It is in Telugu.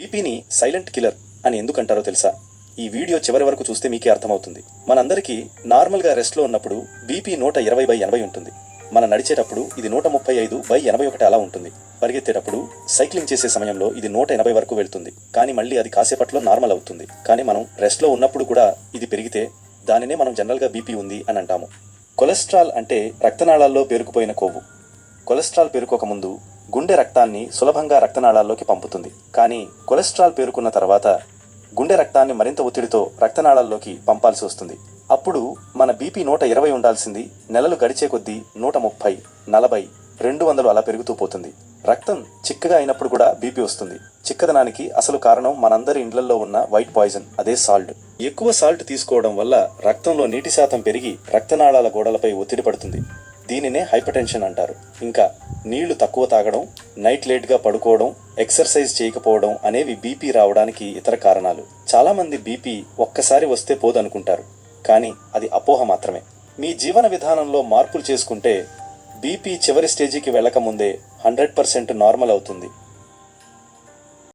బీపీని సైలెంట్ కిల్లర్ అని ఎందుకంటారో తెలుసా? ఈ వీడియో చివరి వరకు చూస్తే మీకే అర్థమవుతుంది. మనందరికీ నార్మల్గా రెస్ట్లో ఉన్నప్పుడు బీపీ నూట ఇరవై బై ఎనభై ఉంటుంది. మనం నడిచేటప్పుడు ఇది నూట ముప్పై ఐదు బై ఎనభై ఒకటి అలా ఉంటుంది. పరిగెత్తేటప్పుడు సైక్లింగ్ చేసే సమయంలో ఇది నూట ఎనభై వరకు వెళ్తుంది. కానీ మళ్ళీ అది కాసేపట్లో నార్మల్ అవుతుంది. కానీ మనం రెస్ట్లో ఉన్నప్పుడు కూడా ఇది పెరిగితే దానినే మనం జనరల్గా బీపీ ఉంది అని అంటాము. కొలెస్ట్రాల్ అంటే రక్తనాళాల్లో పేరుకుపోయిన కొవ్వు. కొలెస్ట్రాల్ పేరుకోక ముందు గుండె రక్తాన్ని సులభంగా రక్తనాళాల్లోకి పంపుతుంది. కానీ కొలెస్ట్రాల్ పేరుకున్న తర్వాత గుండె రక్తాన్ని మరింత ఒత్తిడితో రక్తనాళాల్లోకి పంపాల్సి వస్తుంది. అప్పుడు మన బీపీ నూట ఇరవై ఉండాల్సింది నెలలు గడిచే కొద్దీ నూట ముప్పై నలభై రెండు వందలు అలా పెరుగుతూ పోతుంది. రక్తం చిక్కగా అయినప్పుడు కూడా బీపీ వస్తుంది. చిక్కదనానికి అసలు కారణం మనందరి ఇండ్లలో ఉన్న వైట్ పాయిజన్ అదే సాల్ట్. ఎక్కువ సాల్ట్ తీసుకోవడం వల్ల రక్తంలో నీటి శాతం పెరిగి రక్తనాళాల గోడలపై ఒత్తిడి పడుతుంది. దీనినే హైపర్టెన్షన్ అంటారు. ఇంకా నీళ్ళు తక్కువ తాగడం నైట్ లేట్గా పడుకోవడం ఎక్సర్సైజ్ చేయకపోవడం అనేవి బీపీ రావడానికి ఇతర కారణాలు. చాలామంది బీపీ ఒక్కసారి వస్తే పోదనుకుంటారు కానీ అది అపోహ మాత్రమే. మీ జీవన విధానంలో మార్పులు చేసుకుంటే బీపీ చివరి స్టేజికి వెళ్ళకముందే హండ్రెడ్ పర్సెంట్ నార్మల్ అవుతుంది.